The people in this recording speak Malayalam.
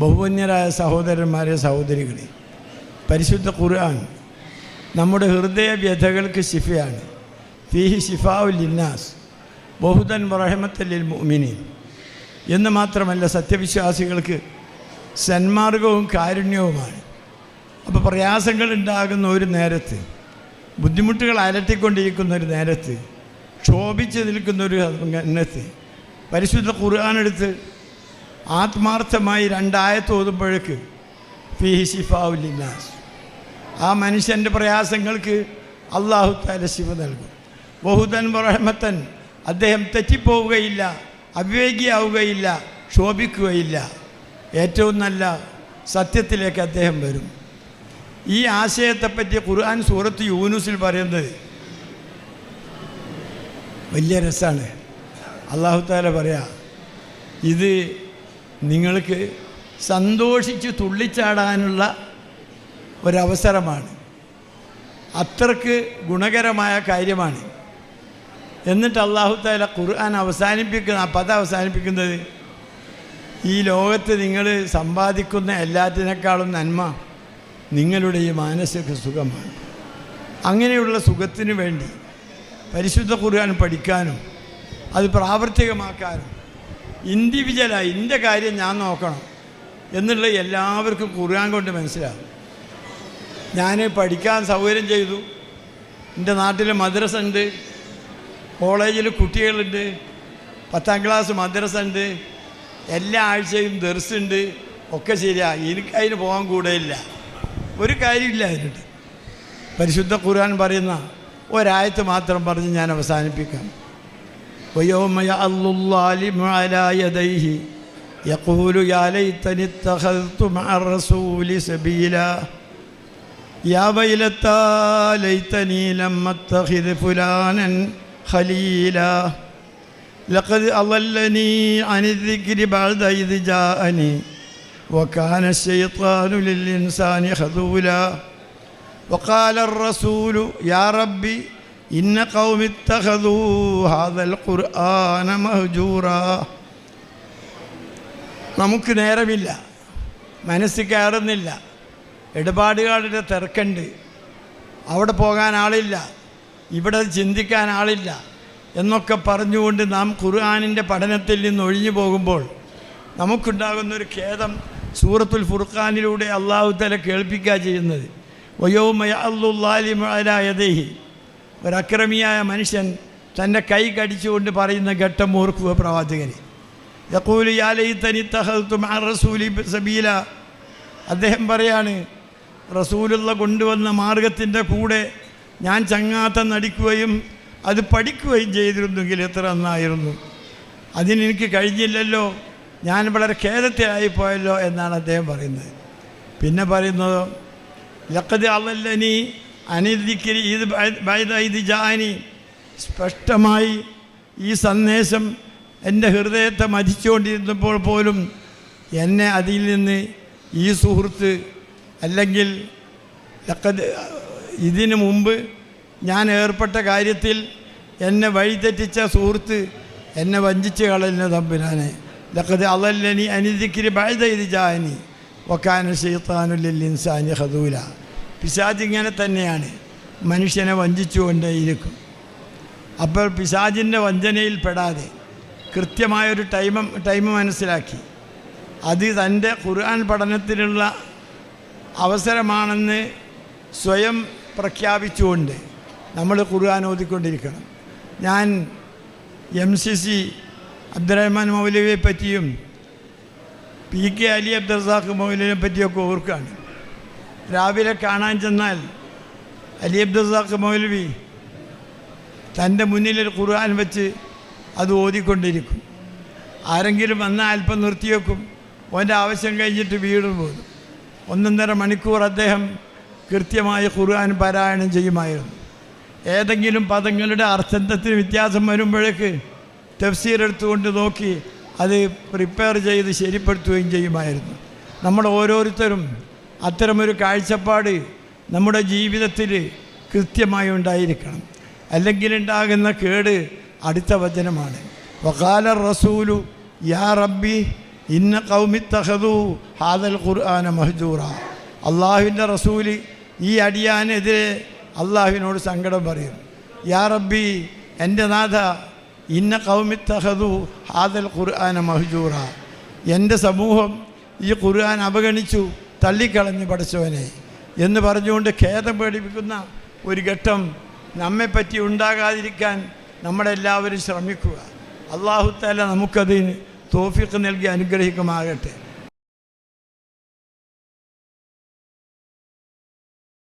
ബഹുവന്യരായ സഹോദരന്മാരെ സഹോദരികളെ പരിശുദ്ധ ഖുർആൻ നമ്മുടെ ഹൃദയ വ്യഥകൾക്ക് ശിഫയാണ്. ഫീഹി ഷിഫാവു ലിന്നാസ് ബഹുദൻ റഹമത്തല്ലിൽ മുഅ്മിനീൻ. എന്ന് മാത്രമല്ല സത്യവിശ്വാസികൾക്ക് സന്മാർഗവും കാരുണ്യവുമാണ്. അപ്പോൾ പ്രയാസങ്ങൾ ഉണ്ടാകുന്ന ഒരു നേരത്ത് ബുദ്ധിമുട്ടുകൾ അലട്ടിക്കൊണ്ടിരിക്കുന്ന ഒരു നേരത്ത് ക്ഷോഭിച്ച് നിൽക്കുന്ന ഒരു എണ്ണത്ത് പരിശുദ്ധ ഖുർആാനെടുത്ത് ആത്മാർത്ഥമായി രണ്ടായത്ത് ഓതുമ്പോഴേക്ക് ഫിഹി ഷിഫാവുലിനാസ് ആ മനുഷ്യന്റെ പ്രയാസങ്ങൾക്ക് അള്ളാഹു താല ശിവ നൽകും. ബഹുദൻ റഹ്മത്തൻ അദ്ദേഹം തെറ്റിപ്പോവുകയില്ല അവിവേകിയാവുകയില്ല ക്ഷോഭിക്കുകയില്ല. ഏറ്റവും നല്ല സത്യത്തിലേക്ക് അദ്ദേഹം വരും. ഈ ആശയത്തെപ്പറ്റി ഖുർആൻ സൂറത്ത് യൂനുസിൽ പറയുന്നത് വലിയ രസമാണ് അള്ളാഹു താല പറയാ ഇത് നിങ്ങൾക്ക് സന്തോഷിച്ച് തുള്ളിച്ചാടാനുള്ള ഒരവസരമാണ്. അത്രയ്ക്ക് ഗുണകരമായ കാര്യമാണ്. എന്നിട്ട് അള്ളാഹു താല ഖുർആൻ അവസാനിപ്പിക്കുന്ന ആ പദം അവസാനിപ്പിക്കുന്നത് ഈ ലോകത്ത് നിങ്ങൾ സമ്പാദിക്കുന്ന എല്ലാറ്റിനേക്കാളും നന്മ നിങ്ങളുടെ ഈ മാനസിക സുഖമാണ്. അങ്ങനെയുള്ള സുഖത്തിന് വേണ്ടി പരിശുദ്ധ ഖുർആൻ പഠിക്കാനും അത് പ്രാവർത്തികമാക്കാനും ഇൻഡിവിജ്വലായി എന്റെ കാര്യം ഞാൻ നോക്കണം എന്നുള്ളത് എല്ലാവർക്കും ഖുർആൻ കൊണ്ട് മനസ്സിലാകും. ഞാൻ പഠിക്കാൻ സൗകര്യം ചെയ്തു. എന്റെ നാട്ടിൽ മദ്രസ ഉണ്ട് കോളേജിൽ കുട്ടികളുണ്ട് പത്താം ക്ലാസ് മദ്രസ ഉണ്ട് എല്ലാ ആഴ്ചയും ദർസുണ്ട് ഒക്കെ ശരിയാണ് എനിക്ക് അതിന് പോകാൻ കൂടെയില്ല ഒരു കാര്യമില്ല അതിനുണ്ട് പരിശുദ്ധ ഖുർആൻ പറയുന്ന ഒരായത്ത് മാത്രം പറഞ്ഞ് ഞാൻ അവസാനിപ്പിക്കാം. ويوم يعض الظالم على يديه يقول يا ليتني اتخذت مع الرسول سبيلا. يا ويلتى ليتني لم اتخذ فلانا خليلا. لقد أضلني عن الذكر بعد إذ جاءني وكان الشيطان للإنسان خذولا. وقال الرسول يا ربي ഇന്ന കൗമിത്തഹദൂ ഹാദൽ ഖുർആന മഹ്ജൂറ. നമുക്ക് നേരമില്ല. മനസ്സ് കയറുന്നില്ല. ഇടപാടുകാരുടെ തിരക്കുണ്ട്. അവിടെ പോകാൻ ആളില്ല. ഇവിടെ ചിന്തിക്കാൻ ആളില്ല. എന്നൊക്കെ പറഞ്ഞുകൊണ്ട് നാം ഖുർആാനിന്റെ പഠനത്തിൽ നിന്ന് ഒഴിഞ്ഞു പോകുമ്പോൾ നമുക്കുണ്ടാകുന്നൊരു ഖേദം സൂറത്തുൽ ഫുർഖാനിലൂടെ അള്ളാഹു തല കേൾപ്പിക്കുക ചെയ്യുന്നത്. വയോമയ അല്ലുല്ലാലിമലായദേഹി ഒരക്രമിയായ മനുഷ്യൻ തന്റെ കൈ കടിച്ചുകൊണ്ട് പറയുന്ന ഘട്ടം ഓർക്കുക തഹത്തും റസൂലി സബീല. അദ്ദേഹം പറയാണ് റസൂലുള്ള കൊണ്ടുവന്ന മാർഗത്തിന്റെ കൂടെ ഞാൻ ചങ്ങാത്തം നടിക്കുകയും അത് പഠിക്കുകയും ചെയ്തിരുന്നെങ്കിൽ എത്ര നന്നായിരുന്നു. അതിനെനിക്ക് കഴിഞ്ഞില്ലല്ലോ ഞാൻ വളരെ ഖേദത്തിലായിപ്പോയല്ലോ എന്നാണ് അദ്ദേഹം പറയുന്നത്. പിന്നെ പറയുന്നത് ലക്കത് അല്ലനി അനിദിക്കിരി ഇത് ഇത് ജാനി സ്പഷ്ടമായി ഈ സന്ദേശം എന്റെ ഹൃദയത്തെ മതിച്ചുകൊണ്ടിരുന്നപ്പോൾ പോലും എന്നെ അതിൽ നിന്ന് ഈ സുഹൃത്ത് അല്ലെങ്കിൽ ഇതിനു മുമ്പ് ഞാൻ ഏർപ്പെട്ട കാര്യത്തിൽ എന്നെ വഴിതെറ്റിച്ച സുഹൃത്ത് എന്നെ വഞ്ചിച്ച് കളഞ്ഞ തമ്പുരാനെ. ലക്കത് അതല്ലനി അനിദിക്കിരി ബൈത ഇത് ജാനി. ഒക്കാന ഇൻസാനി ഹദൂല. പിശാജ് ഇങ്ങനെ തന്നെയാണ്. മനുഷ്യനെ വഞ്ചിച്ചുകൊണ്ടേയിരിക്കും അപ്പോൾ പിശാജിന്റെ വഞ്ചനയിൽ പെടാതെ കൃത്യമായൊരു ടൈം ടൈം മനസ്സിലാക്കി. അത് തന്റെ ഖുർആൻ പഠനത്തിനുള്ള അവസരമാണെന്ന് സ്വയം പ്രഖ്യാപിച്ചുകൊണ്ട് നമ്മൾ ഖുർആൻ ഓതിക്കൊണ്ടിരിക്കണം. ഞാൻ എം സി സി അബ്ദുറഹ്മാൻ മൗലവിയെ പറ്റിയും പി കെ അലി അബ്ദുറസാഖ് മൗലവിനെ പറ്റിയൊക്കെ ഓർക്കുകയാണ്. രാവിലെ കാണാൻ ചെന്നാൽ അലി അബ്ദുസാഖ് മൗലവി തന്റെ മുന്നിലൊരു ഖുർആൻ വെച്ച് അത് ഓതിക്കൊണ്ടിരിക്കും. ആരെങ്കിലും വന്നാൽ അല്പം നിർത്തിവെക്കും. ഓന്റെ ആവശ്യം കഴിഞ്ഞിട്ട് വീടും പോകും. ഒന്നൊന്നര മണിക്കൂർ അദ്ദേഹം കൃത്യമായി ഖുർആൻ പാരായണം ചെയ്യുമായിരുന്നു. ഏതെങ്കിലും പദങ്ങളുടെ അർത്ഥത്തിന് വ്യത്യാസം വരുമ്പോഴേക്ക് തഫ്സീർ എടുത്തുകൊണ്ട് നോക്കി അത് പ്രിപ്പയർ ചെയ്ത് ശരിപ്പെടുത്തുകയും ചെയ്യുമായിരുന്നു. നമ്മൾ ഓരോരുത്തരും അത്തരമൊരു കാഴ്ചപ്പാട് നമ്മുടെ ജീവിതത്തിൽ കൃത്യമായി ഉണ്ടായിരിക്കണം. അല്ലെങ്കിൽ ഉണ്ടാകുന്ന കേട് അടുത്ത വചനമാണ്. വകാല റസൂലു യാ റബ്ബി ഇന്ന കൗമിത്തഹദു ഹാദൽ ഖുർആന മഹജൂറ. അള്ളാഹുവിന്റെ റസൂൽ ഈ അടിയാനെതിരെ അള്ളാഹുവിനോട് സങ്കടം പറയും. യാ റബ്ബി എന്റെ നാഥ ഇന്ന കൗമിത്തഹദു ഹാദൽ ഖുർആന മഹജൂറ. എന്റെ സമൂഹം ഈ ഖുർആൻ അവഗണിച്ചു. തള്ളിക്കളഞ്ഞു പഠിച്ചവനെ എന്ന് പറഞ്ഞുകൊണ്ട് ഖേദം പേടിപ്പിക്കുന്ന ഒരു ഘട്ടം നമ്മെപ്പറ്റി ഉണ്ടാകാതിരിക്കാൻ നമ്മളെല്ലാവരും ശ്രമിക്കുക. അള്ളാഹുത്താല നമുക്കതിന് തോഫിക്ക് നൽകി അനുഗ്രഹിക്കുമാകട്ടെ